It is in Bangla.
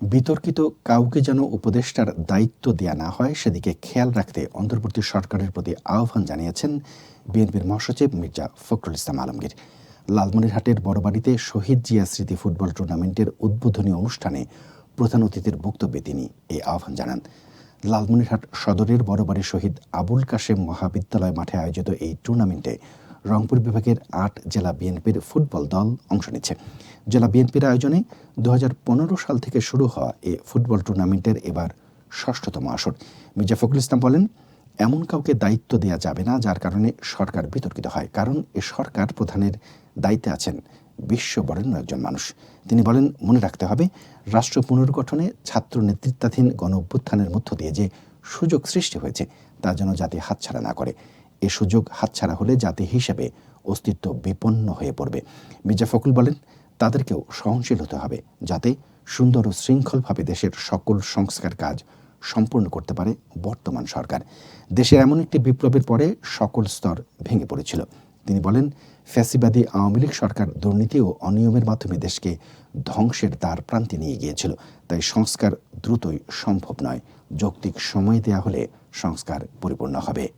বিতর্কিত কাউকে যেন উপদেষ্টার দায়িত্ব দেয়া না হয়, সেদিকে খেয়াল রাখতে অন্তর্বর্তী সরকারের প্রতি আহ্বান জানিয়েছেন বিএনপির মহাসচিব মির্জা ফখরুল ইসলাম আলমগীর। লালমনিরহাটের বড়বাড়িতে শহীদ জিয়া স্মৃতি ফুটবল টুর্নামেন্টের উদ্বোধনী অনুষ্ঠানে প্রধান অতিথির বক্তব্যে তিনি এই আহ্বান জানান। লালমনিরহাট সদরের বড়বাড়ি শহীদ আবুল কাশেম মহাবিদ্যালয় মাঠে আয়োজিত এই টুর্নামেন্টে রংপুর বিভাগের আট জেলা বিএনপির ফুটবল দল অংশ নিচ্ছে। জেলা বিএনপির আয়োজনে দু হাজার পনেরো সাল থেকে শুরু হওয়া এ ফুটবল টুর্নামেন্টের এবার ষষ্ঠতম আসর। মির্জা ফখরুল ইসলাম বলেন, এমন কাউকে দায়িত্ব দেওয়া যাবে না যার কারণে সরকার বিতর্কিত হয়, কারণ এ সরকার প্রধানের দায়িত্বে আছেন বিশ্ব বরেণ্য একজন মানুষ। তিনি বলেন, মনে রাখতে হবে, রাষ্ট্র পুনর্গঠনে ছাত্র নেতৃত্বাধীন গণ অভ্যুত্থানের মধ্য দিয়ে যে সুযোগ সৃষ্টি হয়েছে, তা যেন জাতি হাতছাড়া না করে। এ সুযোগ হাতছাড়া হলে জাতি হিসেবে অস্তিত্ব বিপন্ন হয়ে পড়বে। মির্জা ফখরুল বলেন, তাদেরকেও সহনশীল হতে হবে যাতে সুন্দর ও শৃঙ্খলভাবে দেশের সকল সংস্কার কাজ সম্পূর্ণ করতে পারে বর্তমান সরকার। দেশের এমন একটি বিপ্লবের পরে সকল স্তর ভেঙে পড়েছিল। তিনি বলেন, ফ্যাসিবাদী আওয়ামী লীগ সরকার দুর্নীতি ও অনিয়মের মাধ্যমে দেশকে ধ্বংসের দ্বার প্রান্তে নিয়ে গিয়েছিল। তাই সংস্কার দ্রুতই সম্ভব নয়। যৌক্তিক সময় দেয়া হলে সংস্কার পরিপূর্ণ হবে।